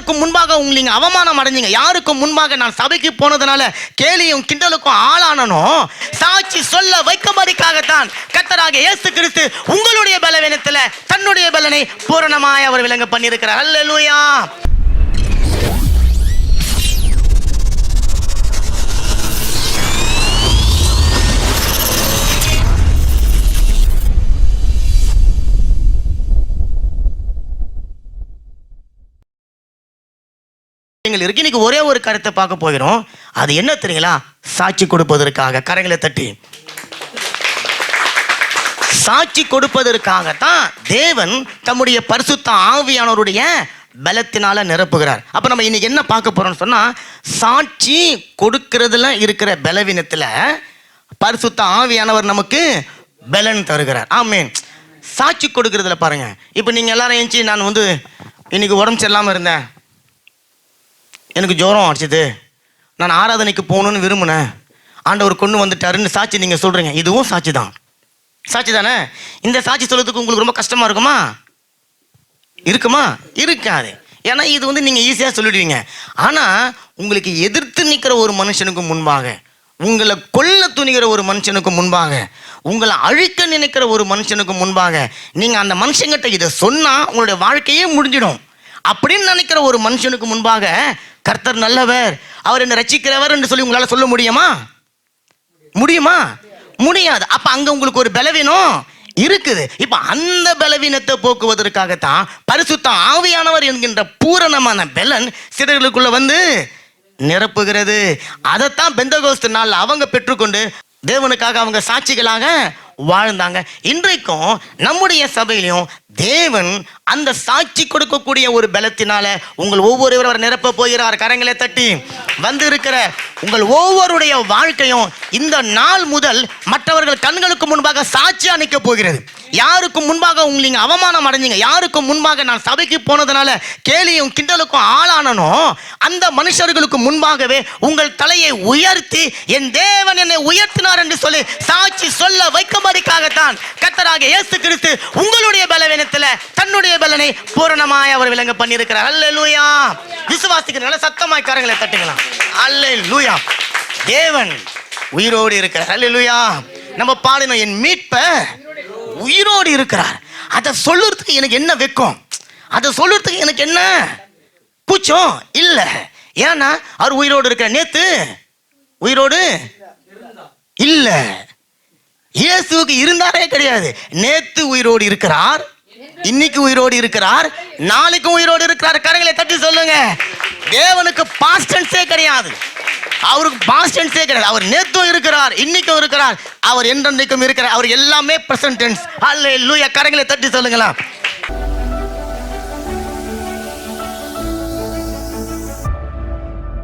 யாருக்கும் முன்பாக உங்களை நீங்க அவமானம் அடைஞ்சீங்க? யாருக்கும் முன்பாக நான் சபைக்கு போனதுனால கேலியும் கிண்டலுக்கும் ஆளானனோ? சாட்சி சொல்ல வைக்கும்படிக்காகத்தான் கத்தராக இயேசு கிறிஸ்து உங்களுடைய பலவீனத்துல தன்னுடைய பலனை பூரணமாய் அவர் விளங்க பண்ணியிருக்கிறார். அல்லேலூயா. நீங்கள் இருக்கு. இன்னைக்கு ஒரே ஒரு கருத்தை பார்க்க போகிறோம். அது என்ன தெரியுங்களா? சாட்சி கொடுப்பதற்காக. கரங்களை தட்டி. சாட்சி கொடுப்பதற்காகத்தான் தேவன் தம்முடைய பரிசுத்த ஆவியானவருடைய பலத்தினால நிரப்புகிறார். அப்ப நம்ம இன்னைக்கு என்ன பார்க்க போறோம்னு சொன்னா சாட்சி கொடுக்கறதுல இருக்கிற பலவீனத்துல பரிசுத்த ஆவியானவர் நமக்கு பலன் தருகிறார். ஆமென். சாட்சி கொடுக்கறதுல பாருங்க. இப்போ நீங்க எல்லாரும் ஏஞ்சி நான் வந்து இன்னைக்கு உடம்பு சரியில்லாம இருந்தேன். எனக்கு ஜோரம் அடிச்சது நான் ஆராதனைக்கு போகணும்னு விரும்பினேன் ஆண்டவர் கொண்டு வந்துட்டாருன்னு சாட்சி நீங்கள் சொல்கிறீங்க இதுவும் சாட்சி தான் சாட்சி தானே இந்த சாட்சி சொல்றதுக்கு உங்களுக்கு ரொம்ப கஷ்டமாக இருக்குமா? இருக்குமா? இருக்காது. ஏன்னா இது வந்து நீங்கள் ஈஸியாக சொல்லிடுவீங்க. ஆனால் உங்களுக்கு எதிர்த்து நிற்கிற ஒரு மனுஷனுக்கு முன்பாக உங்களை கொல்ல துணிகிற ஒரு மனுஷனுக்கு முன்பாக உங்களை அழிக்க நினைக்கிற ஒரு மனுஷனுக்கு முன்பாக நீங்கள் அந்த மனுஷங்கிட்ட இதை சொன்னால் உங்களுடைய வாழ்க்கையே முடிஞ்சிடும். அப்படின்னு நினைக்கிற ஒரு மனுஷனுக்கு முன்பாக கர்த்தர் நல்லவர் அவர் என்ன ரசிக்கிறவர் என்று சொல்லி உங்களால் சொல்ல முடியுமா? முடியுமா? முடியாது. அப்ப அங்க உங்களுக்கு ஒரு பலவீனம் இருக்குது. இப்ப அந்த பலவீனத்தை போக்குவதற்காகத்தான் பரிசுத்த ஆவியானவர் என்கின்ற பூரணமான பலன் சிறர்களுக்குள்ள வந்து நிரப்புகிறது. அதைத்தான் பெந்தகோஸ்து நாள் அவங்க பெற்றுக்கொண்டு தேவனுக்காக அவங்க சாட்சிகளாக வாழ்ந்தாங்க. இன்றைக்கும் நம்முடைய சபையிலையும் தேவன் அந்த சாட்சி கொடுக்கக்கூடிய ஒரு பலத்தினால உங்கள் ஒவ்வொருவரும் நிரப்ப போகிறார். கரங்களை தட்டி. வந்து இருக்கிற உங்கள் ஒவ்வொருடைய வாழ்க்கையும் இந்த நாள் முதல் மற்றவர்கள் கண்களுக்கு முன்பாக சாட்சியா நிற்க போகிறது. யாருக்கும் முன்பாக உங்களை நீங்கள் அவமானம் அடைஞ்சீங்க? யாருக்கும் முன்பாக நான் சபைக்கு போனதுனால கேலியும் கிண்டலுக்கும் ஆளானனோ? அந்த மனுஷர்களுக்கு முன்பாகவே உங்கள் தலையை உயர்த்தி என் தேவன் என்னை உயர்த்தினார் என்று சொல்லி சாட்சி சொல்ல வைக்கும்படிக்காகத்தான் கத்தராக இயேசு கிறிஸ்து உங்களுடைய பலவீனத்தில் தன்னுடைய பலனை பூரணமாய் அவர் விளங்க பண்ணியிருக்கிறார். அல்லேலூயா. விசுவாசிக்கிற நல்ல சத்தமாய் கரங்களை அல்ல லூயா தேவன் உயிரோடு இருக்கிறார். அல்லா நம்ம பாடினோம் என் மீட்ப உயிரோடு இருக்கிறார். அதை சொல்லுறதுக்கு எனக்கு என்ன வெக்கம்? அதை சொல்லுறதுக்கு எனக்கு என்ன கூச்சம்? இல்லை. ஏன்னா அவர் உயிரோடு இருக்கிற நேத்து உயிரோடு இல்லை. இயேசுவுக்கு இருந்தாரே கிடையாது. நேத்து உயிரோடு இருக்கிறார். இன்னைக்கு உயிரோடு இருக்கிறார். நாளைக்கும் உயிரோடு இருக்கிறார். கரங்களை தட்டி சொல்லுங்க. தேவனுக்கு பாஸ்டன்ஸே கிடையாது. அவருக்கு பாஸ்டன்ஸே கிடையாது. அவர் நேத்தும் இருக்கிறார் இன்னைக்கும் இருக்கிறார் அவர் என்றென்றைக்கும் இருக்கிறார். அவர் எல்லாமே பிரசன்ட் டென்ஸ் அல்ல லூயா கரங்களை தட்டி சொல்லுங்களா